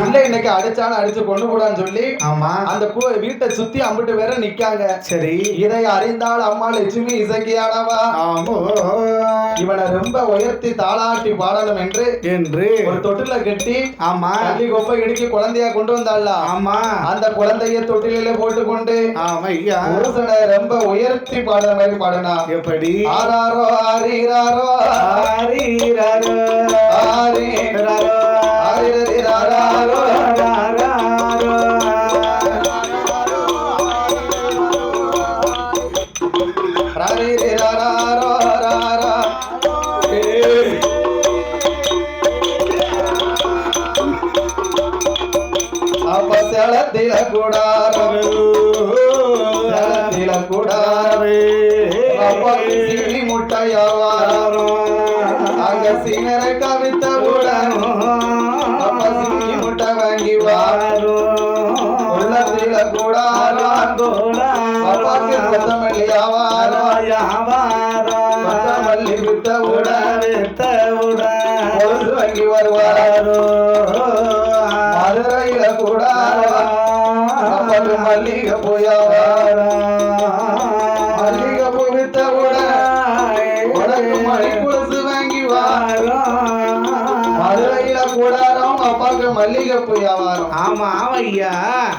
பிள்ளை இன்னைக்கு அடிச்சாலும் அடிச்சு கொண்டு போடான்னு சொல்லி ஆமா. அந்த கு- வீட்டை சுத்தி அம்பிட்டு வேற நிக்காங்க. சரி. இதை அறிந்தால் அம்மா லட்சுமி இசக்கியானவா ஆமோ. இவனை ரொம்ப உயர்த்தி தாளாட்டி பாடணும் என்று என்று. ஒரு தொட்டில கட்டி ஆமா. தள்ளி கொப்பை இடுக்கி குழந்தையா கொண்டு வந்தாள்ல ஆமா. அந்த குழந்தைய தொட்டிலே போட்டு கொண்டு ஆமா ஐயா புருஷனை ரொம்ப உயர்த்தி பாடுற மாதிரி பாடுனா. எப்படி? ஆறாரோ ஆறீராரோ. ஆரீராரோ, ஆறி. ராரோ, Salvador. வருவார் மதுரையில கூடாரம் அப்பாக்கு மல்லிகை போயாவாரம் மல்லிகைப்பூ வியாபாரம். ஆமா ஆமா ஐயா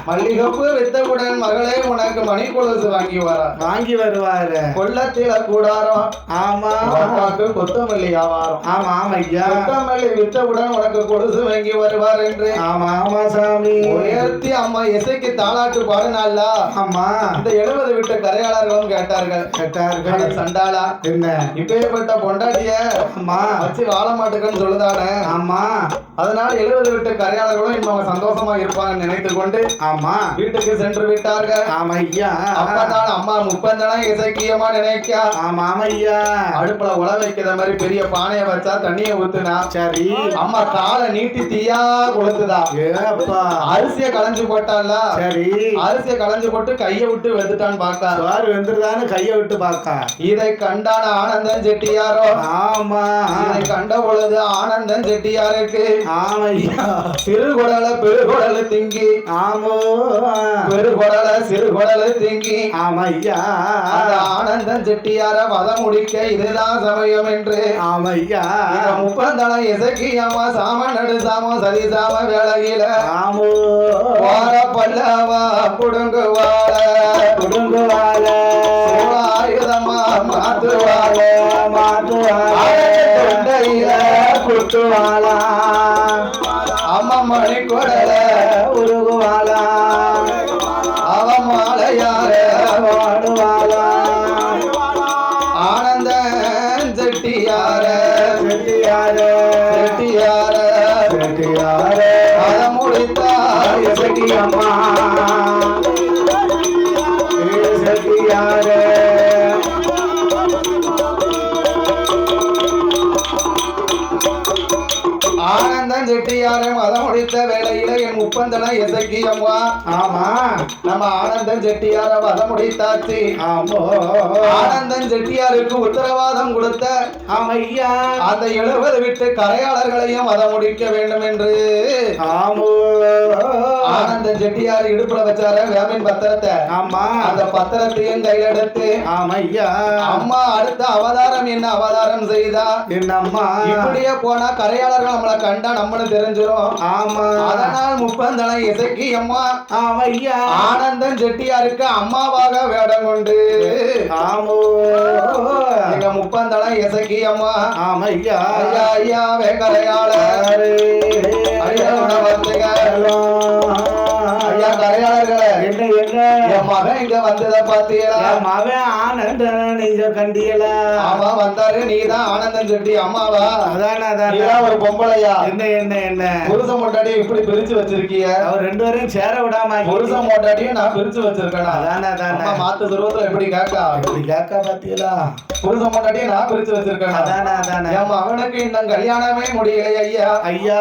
மல்லிகைப்பூ வித்தவுடன் மகளே உனக்கு மணி கொலுசு வாங்கி வரா. வாங்கி வருவாரு. கொல்லத்தில கூடாரம் ஆமா. அப்பாக்கு கொத்தமல்லி வியாபாரம். ஆமா ஆமா ஐயா கொத்தமல்லி வித்தவுடன் உனக்கு கொலுசு வாங்கி வருவார் என்று. ஆமா ஆமா சாமி. உயர்த்தி அம்மா இசைக்கு தாளாட்டு பாடினால ஆமா. அந்த எழுபது விட்ட கரையாளர்களும் கேட்டார்கள். கேட்டார்கள். சண்டாளா. என்ன? இப்பேற்பட்ட பொண்டாட்டிய ஆமா. வச்சு வாழ மாட்டேங்கன்னு சொல்லுதானே? ஆமா. அதனால எழுபது விட்டு கரையாளர்களும் இன்னும் அவங்க சந்தோஷமா இருப்பாங்கன்னு நினைத்து கொண்டு ஆமா. வீட்டுக்கு சென்று விட்டார்கள். ஆமா ஐயா அப்பதான் அம்மா முப்பந்தனம் இசக்கியமா நினைக்கா. ஆமா ஆமா ஐயா அடுப்புல உல வைக்கிற மாதிரி பெரிய பானைய வச்சா தண்ணிய ஊத்துனா. சரி. அம்மா காலை நீட்டி தீயா கொளுத்துதா. அரிசிய களைஞ்சு போட்டால சரி. அரிசிய களைஞ்சு போட்டு கைய விட்டு வெந்துட்டான்னு பாக்கா சோறு வெந்துருதான்னு கைய விட்டு பாக்கா இதை கண்டான ஆனந்தன் செட்டியாரோ? ஆமா. இதை கண்ட பொழுது ஆனந்தன் செட்டியாருக்கு. ஆமா ஐயா சிறுகுடல பெருகுடல திங்கி. ஆமோ. பெருகுடல சிறுகுடல திங்கி. ஆமா ஐயா அந்த ஆனந்தன் செட்டியார வதம் முடிக்க இதுதான் சமயம் என்று. ஆமா ஐயா இந்த முப்பந்தளம் இசக்கியம்மா சாம நடு சாமம் சதி சாம வேளையில ஆமோ. வார பல்லவா புடுங்கு வாழ. குடுங்குவால ஆயுதமா மாத்துவாழ மாத்துவால தொண்டையில மணி குடல உருகுவாலா என் முப்பந்தனம் இசக்கியம்மா ஆமா. நம்ம ஆனந்தன் செட்டியார வதம் முடித்தாச்சு. ஆமோ. ஆனந்தன் செட்டியாருக்கு உத்தரவாதம் கொடுத்த ஆமையா. அந்த எழுபது விட்டு கரையாளர்களையும் வதம் முடிக்க வேண்டும் என்று ஆமோ. ஆனந்தன் செட்டியார் இடுப்புல வச்சார வேமின் பத்திரத்தை. ஆமா. அந்த பத்திரத்தையும் கையில் எடுத்து ஆமையா. அம்மா அடுத்த அவதாரம் என்ன அவதாரம் செய்தா? என்னம்மா? இப்படியே போனா கரையாளர்கள் நம்மளை கண்டா நம்மளும் தெரிஞ்சிரும். ஆமா. அதனால் முப்பந்தனம் இசக்கி அம்மா ஆமையா. ஆனந்தன் செட்டியாருக்கு அம்மாவாக வேடம் கொண்டு ஆமோ. எங்க முப்பந்தளம் இசக்கி அம்மா ஆமையா. ஐயா ஐயா வேங்கரையாள மகன் இங்க வந்ததை என் மகன் ஆனந்தன் நீங்க கண்டியல? ஆமா வந்தாரு. நீதான் ஆனந்தன் செட்டி அம்மாவா? அதானே ஒரு பொம்பளையா? என்ன என்ன என்ன? புருஷன் மொட்டாடி இப்படி பிரிச்சு வச்சிருக்கிய? அவர் ரெண்டு பேரும் சேர விடாம புருஷன் மொட்டாடியும் நான் பிரிச்சு வச்சிருக்கேனா? அதானே அதானே. மாத்து துருவத்துல எப்படி கேக்கா இப்படி கேட்க பாத்தீங்களா புருஷன் மொட்டாடியும் நான் பிரிச்சு வச்சிருக்கேனா? அதானே அதானே. என் மகனுக்கு இன்னும் கல்யாணமே முடியலையா ஐயா. ஐயா.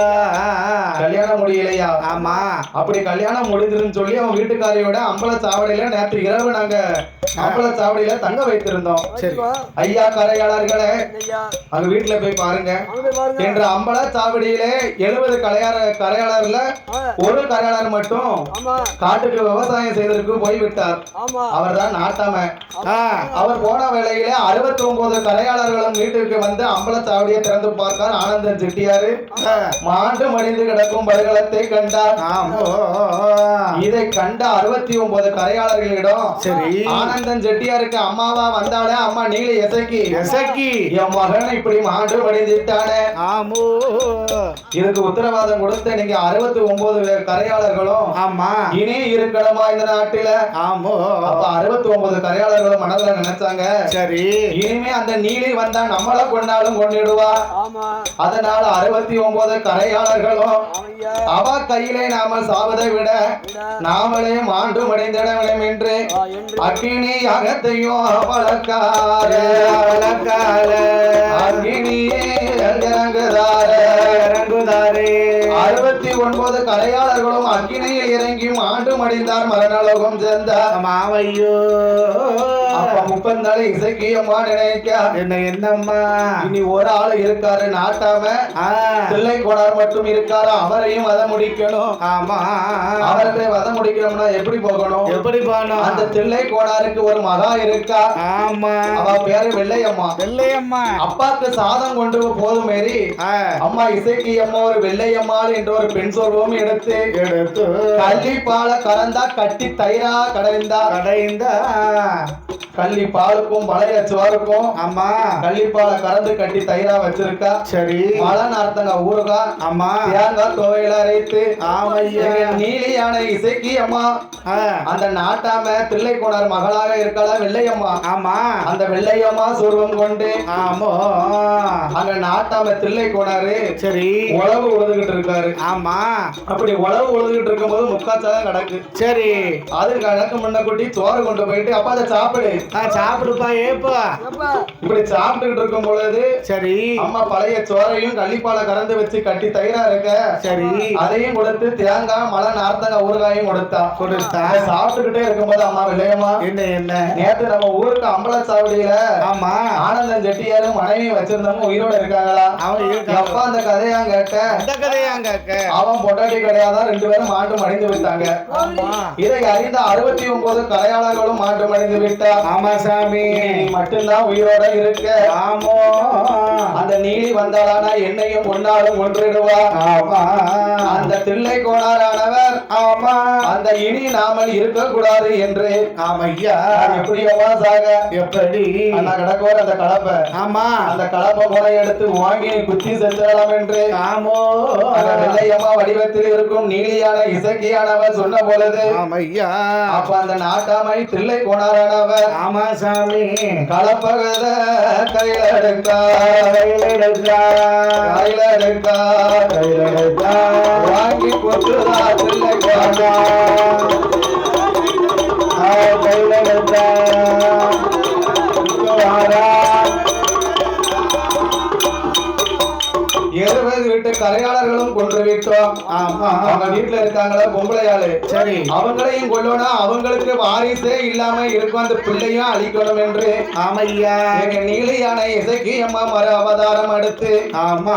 கல்யாணம் முடியலையா? ஆமா. அப்படி கல்யாணம் முடிஞ்சிருன்னு சொல்லி அவன் வீட்டுக்காரியோட அம்பல சாவடியில நேற்று இரவு நாங்கள் அப்பள சாவடியில தங்க வைத்திருந்தோம். சரி. ஐயா கரையாளர்களே ஐயா. அங்க வீட்டுல போய் பாருங்க. என்ற அம்பல சாவடியிலே எழுபது கரையாள கரையாளர்ல ஒரு கரையாளர் மட்டும் காட்டுக்கு விவசாயம் செய்வதற்கு போய்விட்டார் ஆமா. அவர்தான் நாட்டாம அவர் போன வேளையில அறுபத்தி ஒன்பது கரையாளர்களும் வீட்டிற்கு வந்து அம்பலச்சாவடியை திறந்து பார்த்தார். ஆனந்தன் செட்டியாரு. மாண்டு மடிந்து கிடக்கும் படுகளத்தை கண்டார். இதை கண்ட அறுபத்தி ஒன்பது கரையாளர்களிடம் சரி. ஆனந்தன் செட்டியாருக்கு அம்மாவா வந்தாலே அம்மா நீலி எசக்கி. எசக்கி. என் மகன் இப்படி மாண்டு மடிந்துட்டானே ஆமோ. இதுக்கு உத்தரவாதம் கொடுத்த நீங்க அறுபத்தி ஒன்பது கரையாளர்களும் ஆமா. இனி இருக்கணுமா இந்த நாட்டுல? ஆமோ. அப்ப அறுபத்தி ஒன்பது கரையாளர்களும் மனதுல நினைச்சாங்க. சரி. இனிமே அந்த நீலி வந்தா நம்மள கொண்டாலும் கொண்டிடுவா. அதனால அறுபத்தி ஒன்பது கரையாளர்களும் அவ கையிலே நாம சாவதை விட நாமளே மாண்டு மடைந்திட வேண்டும் என்று. அக்கினி அகத்தையும் அவளக்கார அவளக்கால அக்கினியே இறங்குதார இறங்குதாரே அறுபத்தி ஒன்பது கரையாளர்களும் அக்கினியில் இறங்கி மாண்டு மடிந்தார் மரணலோகம் சேர்ந்தார் மாவையோ அப்ப முப்பந்தாள் இசைக்கியம்மா நினைக்க. என்ன என்னம்மா? இனி ஒரு ஆள் இருக்காரு நாட்டாம. தில்லை கோடார் மட்டும் இருக்காரு? அவரையும் வத முடிக்கணும். ஆமா. அவரை வத முடிக்கணும்னா எப்படி போகணும்? எப்படி போனோம் அந்த தில்லை கோடாருக்கு ஒரு மகா இருக்கா? ஆமா. அவ பேரு வெள்ளையம்மா. வெள்ளையம்மா. அப்பாக்கு சாதம் கொண்டு போதும் மாரி. அம்மா இசைக்கு அம்மா ஒரு வெள்ளையம்மாள் என்ற ஒரு பெண் சொல்வோம் எடுத்து. எடுத்து. கள்ளி பால கறந்தா கட்டி தயிரா கடைந்தா. கடைந்த. கள்ளி பாலுக்கும் பழைய சோறுக்கும் ஆமா. கள்ளிப்பால கறந்து கட்டி தயிரா வச்சிருக்கா. சரி. மழை நார்த்தங்க ஊறுகா. ஆமா. தேங்காய் துவையில அரைத்து. ஆமையா. நீலியான இசைக்கு அம்மா அந்த நாட்டாம தில்லை கோணர் மகளாக இருக்கலாம் வெள்ளையம்மா. ஆமா. அந்த வெள்ளையம்மா சொருவம் கொண்டு. ஆமோ. அங்க நாட்டாம தில்லை கோணாரு. சரி. உழவு உழுதுகிட்டு இருக்காரு ஆமா. அப்படி உழவு உழுதுகிட்டு இருக்கும்போது முக்காச்சாதான் கிடக்கு. சரி. அது கணக்கு முன்ன குட்டி சோறு கொண்டு போயிட்டு அப்பா அதை சாப்பிடு. ஆ சாப்பிடுப்பா ஏப்பா. இப்படி சாப்பிட்டுக்கிட்டு இருக்கும் பொழுது சரி. அம்மா பழைய சோறையும் கள்ளிப்பால கறந்து வச்சு கட்டி தயிரா இருக்க சரி. அதையும் கொடுத்து தேங்காய் மலை நார்த்தங்க ஊறுகாயும் கொடுத்தா. கொடுத்தா. சாப்பிட்டுக்கிட்டே இருக்கும்போது அம்மா வெள்ளையம்மா என்ன என்ன? நேத்து நம்ம ஊருக்கு அம்பலச்சாவடியில ஆமா. ஆனந்தன் செட்டியாரும் மனைவி வச்சிருந்தவங்க உயிரோட இருக்காங்களா? அவன் இருக்கான் அப்பா அந்த கதையா கேட்ட அந்த கதையாங்க அக்கா அவன் பொட்டாட்டி கிடையாதான் ரெண்டு பேரும் மாண்டு மடிந்து விட்டாங்க. இதை அறிந்த அறுபத்தி ஒன்பது கரையாளர்களும் மாண்டு மடிந்து விட்டா ஆமா சாமி. மட்டும்தான் உயிரோட இருக்க. ஆமோ. அந்த நீலி வந்தாளானா என்னையும் கொண்டாலும் கொன்றிடுவா ஆமா. அந்த தில்லை கோணாரானவர் ஆமா. அந்த இனி நாமல் இருக்கக்கூடாது என்று. ஆமையா நான் எப்படியவா சாக. எப்படி? அந்த கடக்கோர் அந்த கலப்பை. ஆமா. அந்த கலப்பை முறை எடுத்து வாங்கி குத்தி செலுத்தலாம் என்று. ஆமோ. அந்த வெள்ளையம்மா வடிவத்தில் இருக்கும் நீலியான இசக்கியானவர் சொன்ன பொழுது அப்ப அந்த நாட்டாமை தில்லை கோணாரானவர் ஆமா சாமி கலப்பகத கையில எடுக்கா வாங்கி கொத்துதா தில்லை கோணா கையில் வாரா இருபது வீட்டு கரையாளர்களும் கொன்று விட்டோம் ஆமா அவங்க வீட்டுல இருக்காங்களா பொம்பளை ஆளு சரி. அவங்களையும் கொல்லணும் அவங்களுக்கு வாரிசே இல்லாம இருக்கும் அந்த பிள்ளையும் அழிக்கணும் என்று. ஆமையா. எங்க நீலியான இசைக்கு அம்மா மறு அவதாரம் எடுத்து. ஆமா.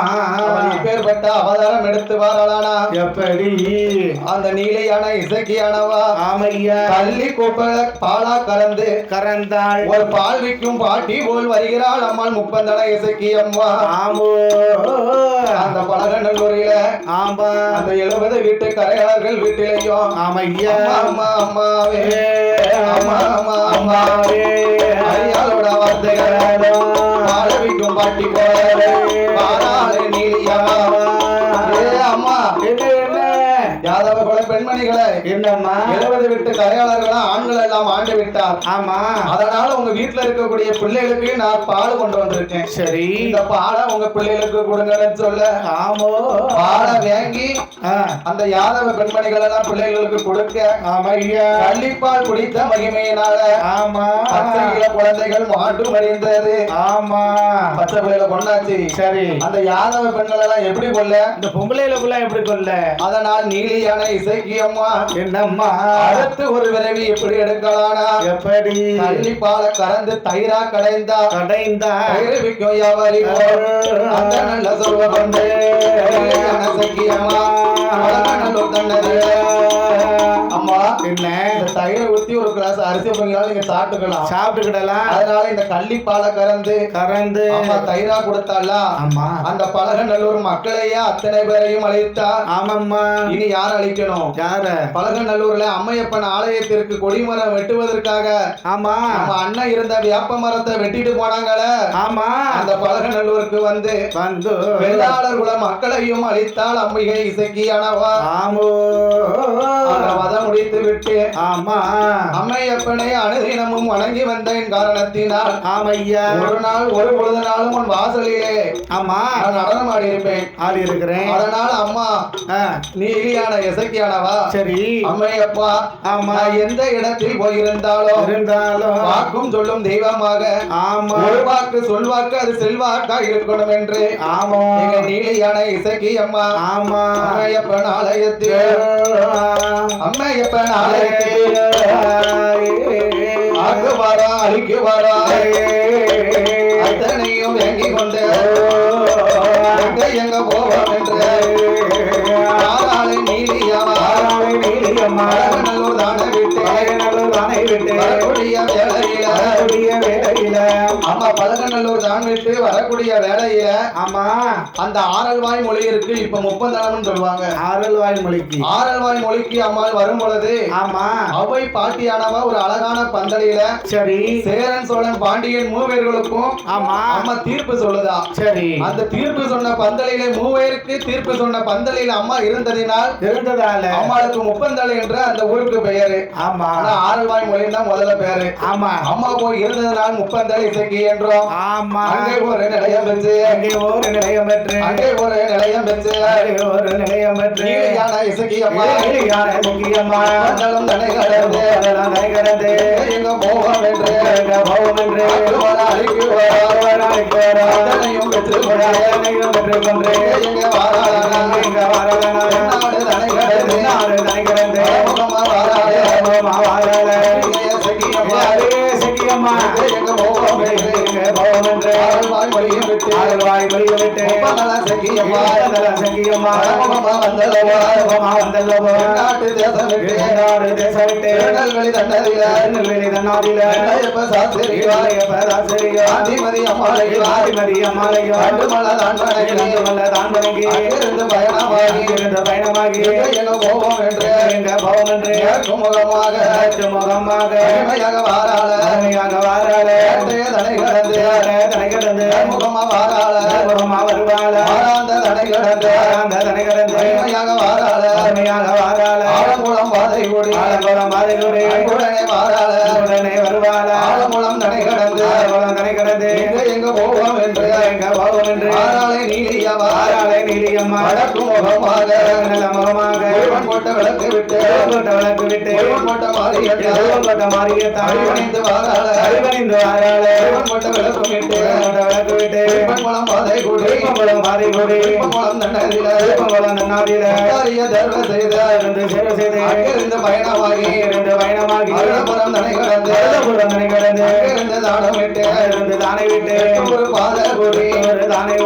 இப்பேற்பட்ட அவதாரம் எடுத்து வரலானா எப்படி? அந்த நீலியான இசைக்கியானவா ஆமையா. பள்ளி கோப்பல பாலா கறந்து. கறந்தாள். ஒரு பால் விற்கும் பாட்டி போல் வருகிறாள் அம்மாள் முப்பந்தன இசைக்கு அம்மா. ஆமோ. அந்த பலகநல்லூரில ஆமா. அந்த எழுபது வீட்டு கரையாளர்கள் வீட்டிலையும் ஆமையா அம்மா அம்மா அம்மாவே. அம்மா அம்மா அம்மா. அம்மாவே. அரியாளோட வார்த்தைகள் பாடவிக்கும் பாட்டி போல பாராளே யாதவ குல பெண்மணிகளை என்னம்மா? எழுபது விட்டு கரையாளர்களா ஆண்கள் எல்லாம் ஆண்டு விட்டார். ஆமா. அதனால உங்க வீட்டுல இருக்கக்கூடிய பிள்ளைகளுக்கு நான் பால் கொண்டு வந்திருக்கேன். சரி. இந்த பாலை உங்க பிள்ளைகளுக்கு கொடுங்கன்னு சொல்ல ஆமோ. பாலை வாங்கி அந்த யாதவ பெண்மணிகள் எல்லாம் பிள்ளைகளுக்கு கொடுக்க ஆமையா கள்ளிப்பால் குடித்த மகிமையினால ஆமா. பச்சை குழந்தைகள் மாட்டு மறிந்தது ஆமா. பச்சை பிள்ளைகளை கொண்டாச்சு. சரி. அந்த யாதவ பெண்கள் எல்லாம் எப்படி கொல்ல? இந்த பொம்பளைகளுக்குள்ள எப்படி கொல்ல? அதனால் நீலி நீலியான இசைக்கு அம்மா என்னம்மா? அடுத்து ஒரு விரைவி எப்படி எடுக்கலானா? எப்படி? கள்ளிப்பால கறந்து தயிரா கடைந்தா. கடைந்தா? விற்கும் வியாபாரி அந்த நல்ல சொல்வ இசைக்கு அம்மா நல்லூர் தன்னது அம்மா என்ன? இந்த தயிரை ஊத்தி ஒரு கிளாஸ் அரிசி நீங்க சாப்பிட்டுக்கலாம். சாப்பிட்டுக்கிடலாம். அதனால இந்த கள்ளிப்பால கறந்து கறந்து. அம்மா தயிரா கொடுத்தால ஆமா அந்த பழகநல்லூர் மக்களையே அத்தனை பேரையும் அழைத்தா ஆமாம்மா. இனி யார் அழிக்கணும்? யார? பழகநல்லூர்ல அம்மையப்பன் ஆலயத்திற்கு கொடிமரம் வெட்டுவதற்காக ஆமா. நம்ம அண்ணன் இருந்த வேப்ப மரத்தை வெட்டிட்டு போனாங்களே. ஆமா. அந்த பழகநல்லூருக்கு வந்து வந்து வெள்ளாளர் குல மக்களையும் அழித்தால் அம்மையை இசக்கியானவா ஆமோ. அந்த வதம் முடித்து விட்டு ஆமா. அம்மையப்பனை அனுதினமும் வணங்கி வந்தேன் காரணத்தினால். ஆமையா. ஒரு நாள் ஒரு பொழுது நாளும் உன் வாசலிலே ஆமா. நடனம் ஆடி இருப்பேன் ஆடி இருக்கிறேன் அதனால அம்மா நீ இலியான இசக்கியானவா சரி. அம்மையப்பா ஆமா. நான் எந்த இடத்தில் போயிருந்தாலும் இருந்தாலும் வாக்கும் சொல்லும் தெய்வமாக ஆமா. ஒரு வாக்கு சொல்வாக்கு அது செல்வாக்கா இருக்கணும் என்று. ஆமா. எங்க நீலியான இசக்கி அம்மா ஆமா. அம்மையப்பன் ஆலயத்தில். அம்மையப்பன் ஆலயத்தில். ஆக்கு வாரா அழிக்கு வாரா அத்தனையும் எங்கி கொண்டு எங்க எங்க போவோம் என்று ஆளாளை நீலியாவா நல்லூர் தானே விட்டு வரக்கூடிய வேளையில ஆமா பழகநல்லூர் தான் விட்டு வரக்கூடிய வேளையில ஆமா. அந்த ஆரல்வாய் மொழி இருக்கு இப்ப முப்பந்தளம்னு சொல்லுவாங்க. ஆரல்வாய் மொழிக்கு. ஆரல்வாய் மொழிக்கு அம்மாள் வரும் பொழுது ஆமா. அவை பாட்டியானவா ஒரு அழகான பந்தலில சரி. சேரன் சோழன் பாண்டியன் மூவேர்களுக்கும் ஆமா. அம்மா தீர்ப்பு சொல்லுதா? சரி. அந்த தீர்ப்பு சொன்ன பந்தலிலே மூவேருக்கு தீர்ப்பு சொன்ன பந்தலில் அம்மா இருந்ததினால் இருந்ததால. அம்மாளுக்கு முப்பந்தலை என்ற அந்த ஊருக்கு பெயரு. ஆமா. ஆனா ஆரல்வாய் மொழி தான் முதல்ல பேரு. ஆமா. அம்மா போய் இருந்ததினால் முப்பந்தலை இசைக்கு என்றோம் ஆமா. அங்கே ஒரு நிலையம் பெற்று. அங்கே ஒரு நிலையம் பெற்று. அங்கே ஒரு நிலையம் பெற்று. அங்கே ஒரு நிலையம் பெற்று. நீலியான இசைக்கு அம்மா. யார முக்கியமா மண்டலம் தனை கடந்து அதெல்லாம் தனி கடந்து எங்க போவோம் என்று. எங்க போவோம் என்று. அழிக்கு வர ஒரு நாளைக்கு வர அத்தனையும் பெற்று ஒரு அத்தனையும் பெற்று கொண்டு எங்க வாராளனா இங்க வரலனா நாடு கடந்து நாடு கடந்து முகமா வாராளே மாவாழல பயணமாகி இருந்த பயணமாகி எங்க போவோம் என்று எங்க போவோம் என்று முகமாக முகமாக வாராள வாராள தடை கடந்து தனை கடந்து முகமா வாராள முகமா வருவாள. வாராந்த தடை கடந்து அந்த தனை கடந்து அருமையாக வாராள. அருமையாக வாராள. ஆலங்குளம் பாதை கூடி ஆலங்குளம் மாதைகுடி உடனே வாராள. உடனே வருவாள. ஆலங்குளம் தடை கடந்து ஆலங்குளம் தனை கடந்து எங்க எங்க போவோம் என்று. எங்க போவோம் என்று. வாராளை நீலியவா வாராளை நீலியம்மா வடக்கு முகமாக. நல்ல முகமாக. முருகன் போட்ட விளக்கு விட்டு போட்ட விளக்கு விட்டு போட்ட மாறியத்தை போட்ட மாறியத்தான் அடிபணிந்து வாராள அறிவணிந்து வாராள முருகன் போட்ட விளக்கு விட்டு போட்ட விளக்கு விட்டு திருப்பங்குளம் பாதை கூடி திருப்பங்குளம் தண்டதில திருப்பங்குளம் நன்னாதில தர்ம செய்த இருந்து சேவை செய்து அங்கிருந்து பயணமாகி இருந்து பயணமாகி அருணபுரம் தனை கடந்து அருணபுரம் தனை கடந்து அங்கிருந்து தானம் விட்டு இருந்து தானை விட்டு ஒரு பாதை கூடி ஒரு தானை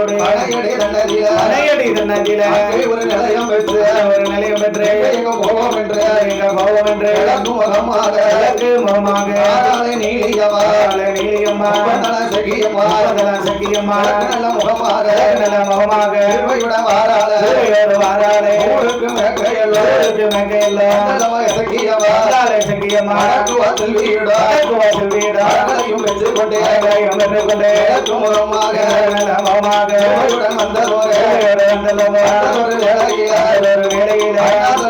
தண்டதில அணையடி நன்னாதில அங்கே ஒரு நிலையம் பெற்று ஒரு நிலையம் பெற்று எங்க என்று? என்று முகமாக முகமாக நீலியவா நீலியம்மா செகியம்மா. நல்ல முகமாக. நல்ல முகமாக. வாராள. வாராளே. ஊருக்கு ஊருக்கு செல்வியுடா. வென்று கொண்டே வென்று கொண்டே முகமாக. நல்ல முகமாக. ஒரு ஒரு வேளையில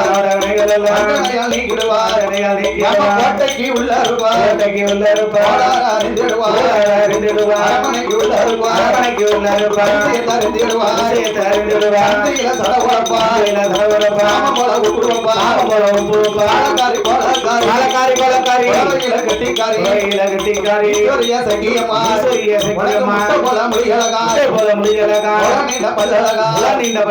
கோட்டைக்கு உள்ள கோட்டைக்கு உள்ள நீண்ட பல்லலகா நீண்ட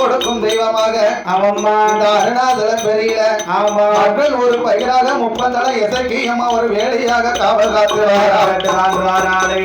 கொடுக்கும் தெய்வமாக ஆமாம்மா அருணாதல பெரியல ஆமா அகல் ஒரு பயிராக முப்பந்தள இசக்கியமா ஒரு வேலையாக காவல் காத்து வாராட்டே